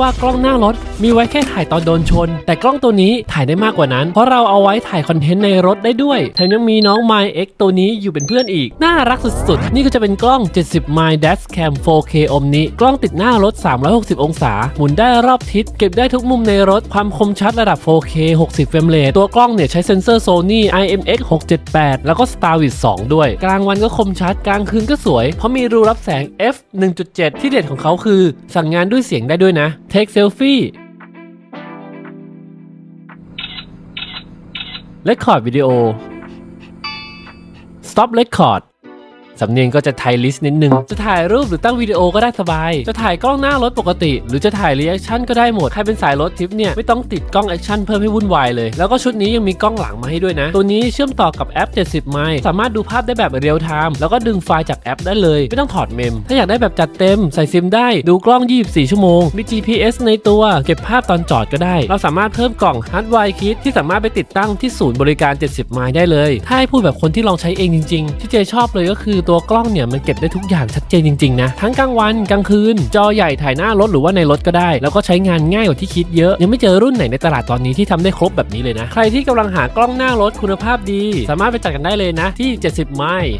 ว่ากล้องหน้ารถ มีไว้แค่ถ่ายตอนโดนชน แต่กล้องตัวนี้ถ่ายได้มากกว่านั้น เพราะเราเอาไว้ถ่ายคอนเทนต์ในรถได้ด้วยแถมยังมีน้อง My X ตัวนี้อยู่เป็นเพื่อนอีก น่ารักสุดๆ นี่ก็จะเป็นกล้อง 70 My Dash Cam 4K Omni กล้องติดหน้ารถ 360 องศา หมุนได้รอบทิศ เก็บได้ทุกมุมในรถ ความคมชัดระดับ 4K 60 เฟรมเรทตัวกล้องเนี่ยใช้เซ็นเซอร์ Sony IMX 678 แล้วก็ Starvis 2ด้วย กลางวันก็คมชัด กลางคืนก็สวย เพราะมีรูรับแสง f 1.7 ที่เด็ดของเขาคือ สั่งงานด้วยเสียงได้ด้วยนะเทคเซลฟี่เลคคอร์ดวิดีโอสต็อปเลคคอร์ด สำเนียงก็จะไทยลิสต์นิดนึง จะถ่ายรูปหรือตั้งวิดีโอก็ได้สบาย จะถ่ายกล้องหน้ารถปกติ หรือจะถ่ายรีแอคชั่นก็ได้หมด ใครเป็นสายรถทิปเนี่ยไม่ต้องติดกล้องแอคชั่นเพิ่มให้วุ่นวายเลย แล้วก็ชุดนี้ยังมีกล้องหลังมาให้ด้วยนะ ตัวนี้เชื่อมต่อกับแอป 70 ไมล์สามารถดูภาพได้แบบเรียลไทม์แล้วก็ดึงไฟล์จากแอปได้เลย ไม่ต้องถอดเมม ถ้าอยากได้แบบจัดเต็มใส่ซิมได้ ดูกล้อง 24 ชั่วโมง มี GPS ในตัวเก็บภาพตอนจอดก็ได้ เราสามารถเพิ่มกล่อง Hard w i r e Kit ที่สามารถไปติดตั้งที่ศูนย์บริการ 70 ไมล์ได้เลย ถ้าให้พูดแบบคนที่ลองใช้เองจริงๆที่เจชอบเลยก็คือตัวกล้องเนี่ยมันเก็บได้ทุกอย่างชัดเจนจริงๆนะทั้งกลางวันกลางคืน จอใหญ่ถ่ายหน้ารถหรือว่าในรถก็ได้ แล้วก็ใช้งานง่ายกว่าที่คิดเยอะ ยังไม่เจอรุ่นไหนในตลาดตอนนี้ที่ทำได้ครบแบบนี้เลยนะ ใครที่กำลังหากล้องหน้ารถคุณภาพดี สามารถไปจัดกันได้เลยนะที่ 70 ไมล์